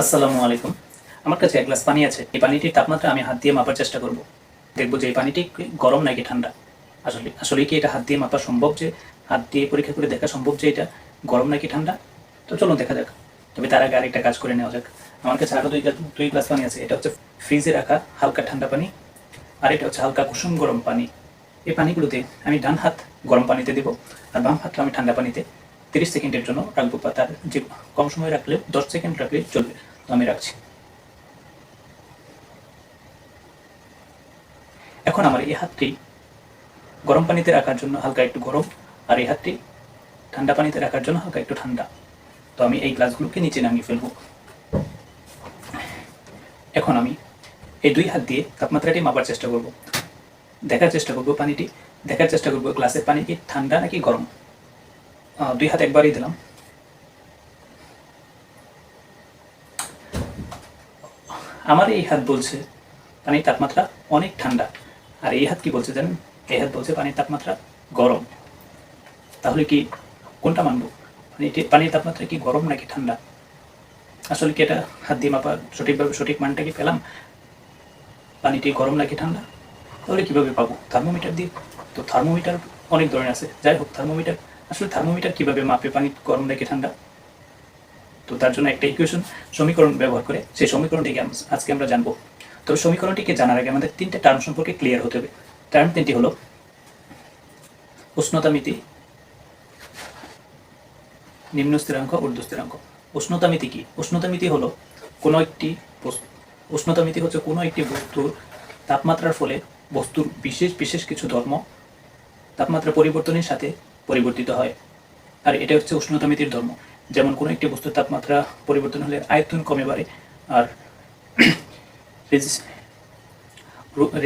আসসালামু আলাইকুম। আমার কাছে এক গ্লাস পানি আছে। এই পানিটির তাপমাত্রা আমি হাত দিয়ে মাপার চেষ্টা করব। দেখব যে এই পানিটি গরম নাকি ঠান্ডা। আসলে আসলে কি এটা হাত দিয়ে মাপা সম্ভব যে, হাত দিয়ে পরীক্ষা করে দেখা সম্ভব যে এটা গরম নাকি ঠান্ডা? তো চলুন দেখা যাক। তবে তার আগে আরেকটা কাজ করে নেওয়া যাক। আমার কাছে আরও দুই দুই গ্লাস পানি আছে। এটা হচ্ছে ফ্রিজে রাখা হালকা ঠান্ডা পানি আর এটা হচ্ছে হালকা কুসুম গরম পানি। এই পানিগুলোতে আমি ডান হাত গরম পানিতে দেবো আর বাম হাতটা আমি ঠান্ডা পানিতে তিরিশ সেকেন্ডের জন্য রাখব বা তার যে কম সময় রাখলে দশ সেকেন্ড রাখলে চলবে। আমি রাখছি। এখন আমার এই হাতটি গরম পানিতে রাখার জন্য হালকা একটু গরম, আর এই হাতটি ঠান্ডা পানিতে রাখার জন্য হালকা একটু ঠান্ডা। তো আমি এই গ্লাসগুলোকে নিচে নামিয়ে ফেলব। এখন আমি এই দুই হাত দিয়ে তাপমাত্রাটি মাপার চেষ্টা করব। দেখার চেষ্টা করব পানিটি। দেখার চেষ্টা করব গ্লাসের পানি কি ঠান্ডা নাকি গরম। দুই হাত একবারই দিলাম। আমার এই হাত বলছে, পানির তাপমাত্রা অনেক ঠান্ডা। আর এই হাত কি বলছে জানেন? এই হাত বলছে পানির তাপমাত্রা গরম। তাহলে কি কোনটা মানবো? মানে পানির তাপমাত্রা কি গরম নাকি ঠান্ডা? আসলে কি এটা হাত দিয়ে মাপা সঠিকভাবে সঠিক মানটা কি পেলাম? পানিটি গরম নাকি ঠান্ডা? তাহলে কীভাবে পাবো? থার্মোমিটার দিয়ে। তো থার্মোমিটার অনেক ধরনের আছে। যাই হোক, থার্মোমিটার। আসলে থার্মোমিটার কীভাবে মাপে পানি গরম নাকি ঠান্ডা? তো তার জন্য একটা ইকুয়েশন সমীকরণ ব্যবহার করে সেই সমীকরণটিকে আজকে আমরা জানব। তবে সমীকরণটিকে জানার আগে আমাদের তিনটে টার্ম সম্পর্কে ক্লিয়ার হতে হবে। টার্ম তিনটি হলো উষ্ণতা মিতি নিম্ন স্থিরাঙ্ক, ঊর্ধ্ব স্থিরাঙ্ক। উষ্ণতা মিতি কি? উষ্ণতা মিতি হলো কোনো একটি উষ্ণতা মিতি হচ্ছে কোনো একটি বস্তুর তাপমাত্রার ফলে বস্তুর বিশেষ বিশেষ কিছু ধর্ম তাপমাত্রা পরিবর্তনের সাথে পরিবর্তিত হয়। আর এটা হচ্ছে উষ্ণতা মিতির ধর্ম। যেমন কোনো একটি বস্তুর তাপমাত্রা পরিবর্তন হলে আয়তন কমে বাড়ে আর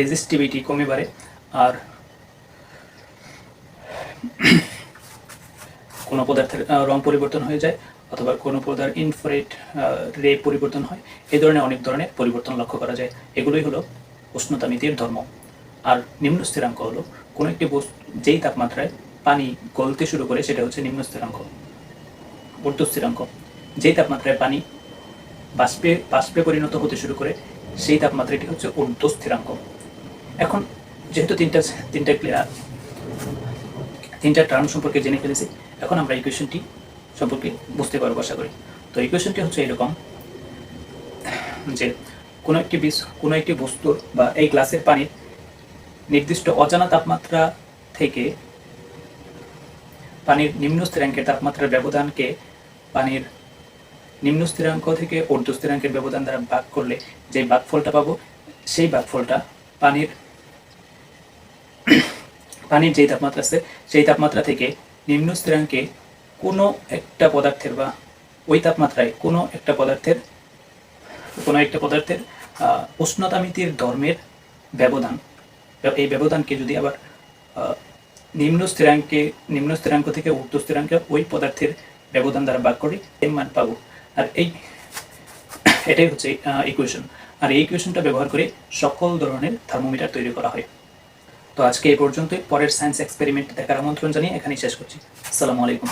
রেজিস্টিভিটি কমে বাড়ে আর কোনো পদার্থের রং পরিবর্তন হয়ে যায় অথবা কোনো পদার্থ ইনফ্রেট রে পরিবর্তন হয়। এই ধরনের অনেক ধরনের পরিবর্তন লক্ষ্য করা যায়। এগুলোই হলো উষ্ণতা মিতির ধর্ম। আর নিম্ন স্থিরাঙ্ক হলো কোনো একটি বস্তু, যেই তাপমাত্রায় পানি গলতে শুরু করে সেটা হচ্ছে নিম্ন স্থিরাঙ্ক। ঊর্ধ্ব স্থিরাঙ্ক। যেই তাপমাত্রায় পানি বাষ্পে বাষ্পে পরিণত হতে শুরু করে, সেই তাপমাত্রাটি হচ্ছে ঊর্ধ্ব স্থিরাঙ্ক। এখন যেহেতু তিনটা তিনটা ক্লিয়ার তিনটা টার্ম সম্পর্কে জেনে ফেলেছি, এখন আমরা ইকুয়েশনটি সম্পর্কে বুঝতে পারব আশা করি। তো ইকুয়েশনটি হচ্ছে এরকম যে কোনো একটি বিষ কোনো একটি বস্তুর বা এই গ্লাসের পানির নির্দিষ্ট অজানা তাপমাত্রা থেকে পানির নিম্ন স্থিরাঙ্কের তাপমাত্রার ব্যবধানকে পানির নিম্ন স্থিরাঙ্ক থেকে ঊর্ধ্ব স্থিরাঙ্কের ব্যবধান দ্বারা ভাগ করলে যে ভাগফলটা পাবো, সেই ভাগফলটা পানির পানির যেই তাপমাত্রা আছে, সেই তাপমাত্রা থেকে নিম্ন স্থিরাঙ্কে কোনো একটা পদার্থের বা ওই তাপমাত্রায় কোনো একটা পদার্থের, কোনো একটা পদার্থের উষ্ণতামিতির ধর্মের ব্যবধান। এই ব্যবধানকে যদি আবার নিম্ন স্থিরাঙ্কে, নিম্ন স্থিরাঙ্ক থেকে উচ্চ স্থিরাঙ্কে ওই পদার্থের ব্যবধান দ্বারা ভাগ করি এম মান পাবো। আর এই, এটাই হচ্ছে ইকুয়েশন আর এই ইকুয়েশনটা ব্যবহার করে সকল ধরনের থার্মোমিটার তৈরি করা হয়। তো আজকে এই পর্যন্তই। পরের সায়েন্স এক্সপেরিমেন্ট দেখার আমন্ত্রণ জানিয়ে এখানেই শেষ করছি। আসসালামু আলাইকুম।